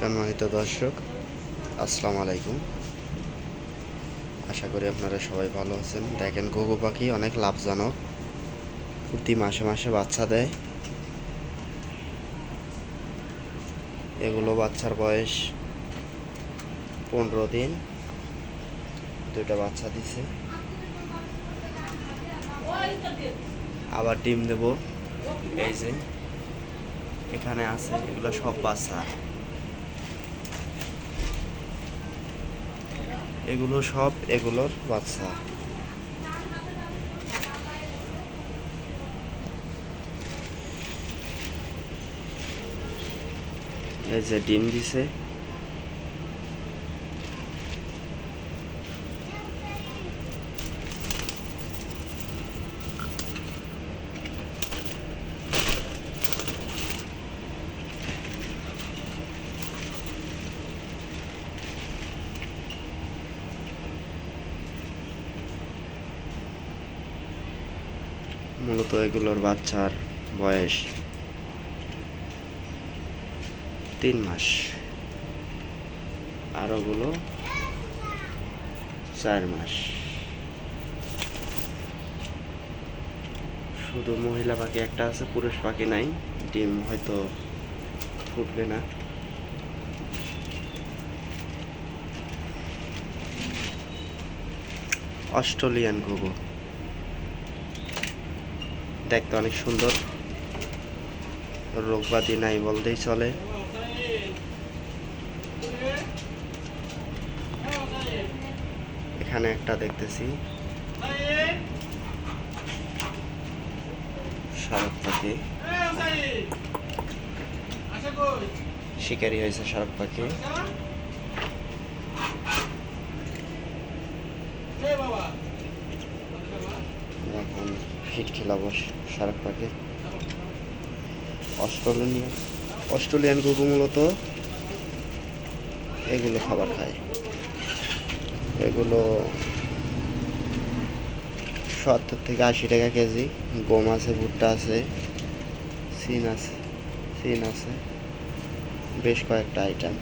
সম্মানিত দর্শক, আসসালামু আলাইকুম। আশা করি আপনারা সবাই ভালো আছেন। দেখেন, ঘুঘু পাখি অনেক লাভজনক। প্রতি মাসে মাসে বাচ্চা দেয়। এগুলো বাচ্চার বয়স পনেরো দিন। দুইটা বাচ্চা দিছে। আবার ডিম দেব। এই যে, এখানে আছে, এগুলো সব বাচ্চা। এগুলো সব এগুলোর বাচ্চা। এই যে ডিম দিছে। মূলত এগুলোর বাচ্চার বয়স তিন মাস। আর ওগুলো চার মাস। শুধু মহিলা পাখি একটা আছে, পুরুষ পাখি নাই, ডিম হয়তো ফুটবে না। অস্ট্রেলিয়ান ঘুঘু। দেখতে অনেক সুন্দর। রোগবাদি নাই বলতেই চলে। এখানে একটা দেখতেছি। শারক পাখি শিকারি হয়েছে শারক পাখি এখন হিট খেলাবো শারক পাখি অস্ট্রেলিয়ান অস্ট্রেলিয়ান গরু মূলত এগুলো খাবার খায়। এগুলো সত্তর থেকে আশি টাকা কেজি। গম আছে, ভুট্টা আছে সিন আছে সিন আছে, বেশ কয়েকটা আইটেম